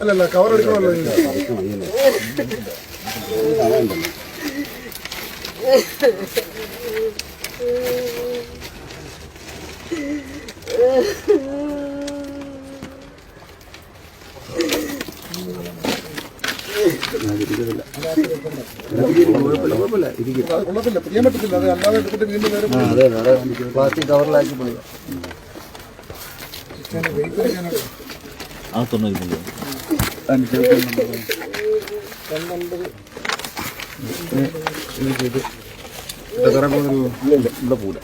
അല്ലല്ല cover എടുക്കണമല്ലോ plastic കവറിലാക്കി പോയി ആ തൊണ്ണൂറ്റി ഇവിടെ പൂല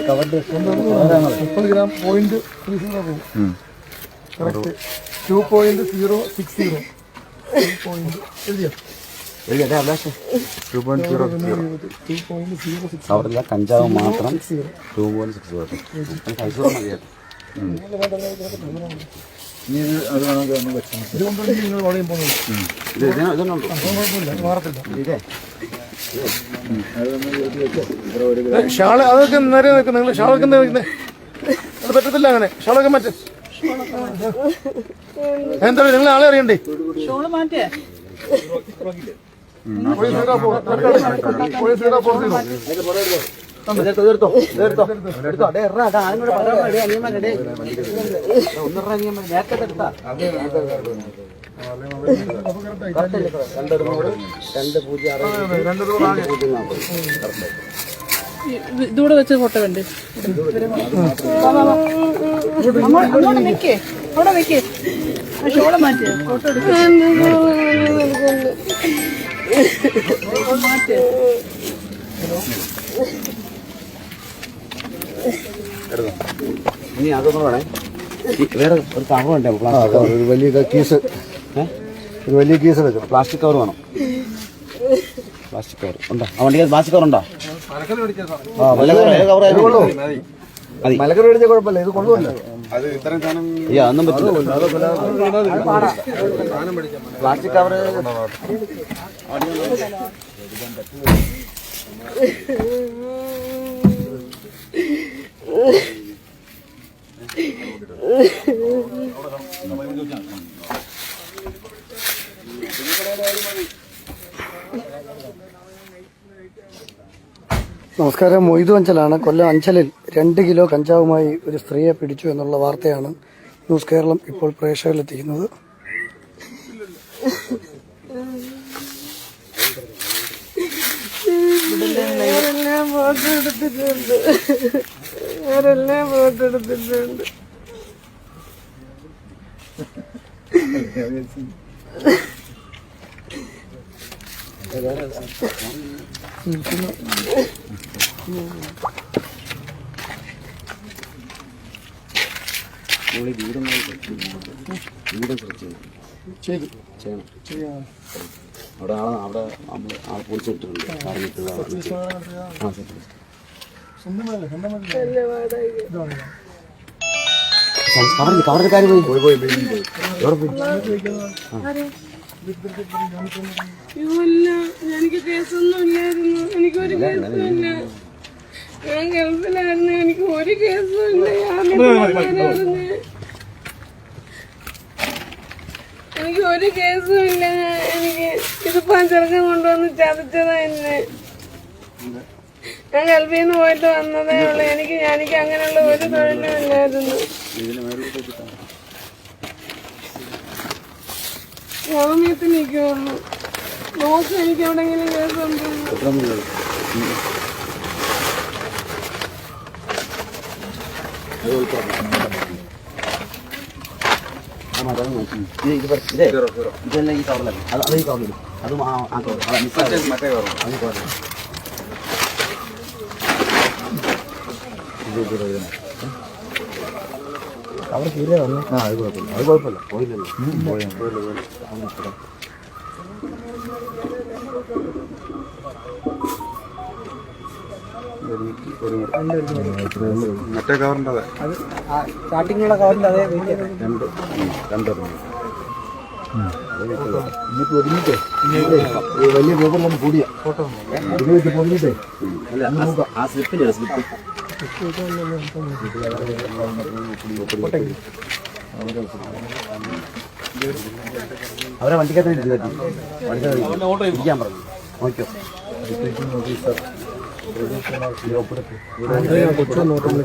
കവറിന്റെ കവറാണത് മുപ്പത് ഗ്രാം പോയിന്റ് ത്രീ സീറോ പോകും correct two point zero six zero point എഴുതിയോ? എഴുതിയല്ലേ Abhilash two point zero two zero six കഞ്ചാവ് മാത്രം ടു പോയിന്റ് സിക്സ് സീറോ മതിയായിരുന്നു. ഇനി ഇത് അത് വേണമെങ്കിൽ ഒന്ന് വെച്ചാൽ ഇതുകൊണ്ടാണ് നിങ്ങൾ വളയും പോകുന്നത് ഇത് ഇതിന് ഇതുണ്ടോ അത് കുഴപ്പമില്ല മാറത്തില്ല. ഇതേ. ഷാൾ അതൊക്കെ നേരെ നിൽക്കും നിങ്ങൾ ഷാളൊക്കെ എന്താ വെക്കുന്നത് അത് പറ്റത്തില്ല അങ്ങനെ. ഷാളൊക്കെ മാറ്റേ. എന്താ നിങ്ങൾ ആളെ അറിയണ്ടേ? ഷോൾ മാറ്റേ. ഇതൂടെ വെച്ച് ഫോട്ടോ വേണ്ടേ. അങ്ങോട്ട് നിക്കേ. അവിടെ നിക്കേ. ആ ഷോൾ ഫോട്ടോ എടുക്കാം. മാറ്റേ ഇനി അതൊന്നും വേണേ. വേറെ ഒരു കവർ വേണ്ടേ പ്ലാസ്റ്റിക് കവർ ഒരു വലിയ കീസ്. ഒരു വലിയ കീസ് എടുക്കണം പ്ലാസ്റ്റിക് കവർ വേണം. പ്ലാസ്റ്റിക് കവർ ഉണ്ടോ? ആ വണ്ടിക്ക് പ്ലാസ്റ്റിക് കവർ ഉണ്ടോ? ആ വല്ല കവർ മലക്കറി മേടിച്ചാൽ കുഴപ്പമില്ല. ഇത് കൊള്ളുമല്ലോ അയ്യോ അതൊന്നും പറ്റില്ല. പ്ലാസ്റ്റിക് കവർ നമസ്കാരം. മൊയ്തു അഞ്ചലാണ്. കൊല്ലം അഞ്ചലിൽ. രണ്ട് കിലോ കഞ്ചാവുമായി ഒരു സ്ത്രീയെ പിടിച്ചു എന്നുള്ള വാർത്തയാണ് ന്യൂസ് കേരളം ഇപ്പോൾ പ്രേക്ഷകരിലെത്തിക്കുന്നത്. ആരെല്ലാം ഫോട്ടോ എടുത്തിട്ടുണ്ട്. ആരെല്ലാം ഫോട്ടോ എടുത്തിട്ടുണ്ട്. നമ്മൾ ഈ വീടും വീടും സെർച്ച് ചെയ്തു. ചെയ്തു ചെയ്യണം അവിടെ ആളെ അവിടെ നമ്മൾ ആളെ പൊളിച്ചിട്ടുണ്ട് ആ ശരി സ്വന്തമല്ലേ സ്വന്തമല്ലേ പോയി പോയി കാര്യം പോയി. പോയി പോയി എവിടെ പോയി? എനിക്ക് കേസൊന്നും ഇല്ലായിരുന്നു. എനിക്കൊരു കേസൊന്നും ഇല്ല ഞാൻ ഗൾഫിലായിരുന്നു. എനിക്ക് ഒരു കേസും ഇല്ല ജാമ്യത്തിലായിരുന്നു എനിക്ക് ഒരു കേസും ഇല്ല എനിക്ക് ഇതിപ്പോ ചെറുക്കൻ കൊണ്ടുവന്ന് ചതച്ചതാ എന്നെ. ഞാൻ ഗൾഫിൽ നിന്ന് പോയിട്ട് വന്നതേ ഉള്ളൂ. എനിക്ക് എനിക്ക് അങ്ങനെയുള്ള ഒരു തൊഴിലും ഇല്ലായിരുന്നു. ജാമ്യത്തിൽ നിൽക്കുള്ളൂ നോക്ക് എനിക്ക് എവിടെങ്കിലും കേസുണ്ടോ എത്ര മണി ഇതെല്ലാം ഈ കവറിലല്ല അത് അത് ഈ കവറിലും അതും ആ ആ കവർ അല്ല മിസ് മറ്റേ കവർ അത് കവർ കവർ കീഴേ വന്നു ആ അത് കുഴപ്പമില്ല അത് കുഴപ്പമില്ല പോയില്ലല്ലോ പോയില്ല പോയില്ല പോയില്ല മറ്റേ കവറിന്റെ സ്റ്റാർട്ടിങ്ങിലുള്ള കവറിന്റെ അതേ രണ്ട് രണ്ട് രണ്ടെണ്ണം ഇനിയിപ്പോ ഒതുങ്ങിട്ടേ വലിയ പേപ്പറിലൊന്ന് കൂടിയ ഫോട്ടോ ഇത് വെച്ച് പൊതിഞ്ഞിട്ടേ ആ സ്ലിപ്പിന്റെ സ്ലിപ്പ്. അവരെ വണ്ടിക്കകത്ത് ഇരിക്കാൻ പറഞ്ഞു. നോക്കിയോ നോക്കുമ്പോൾ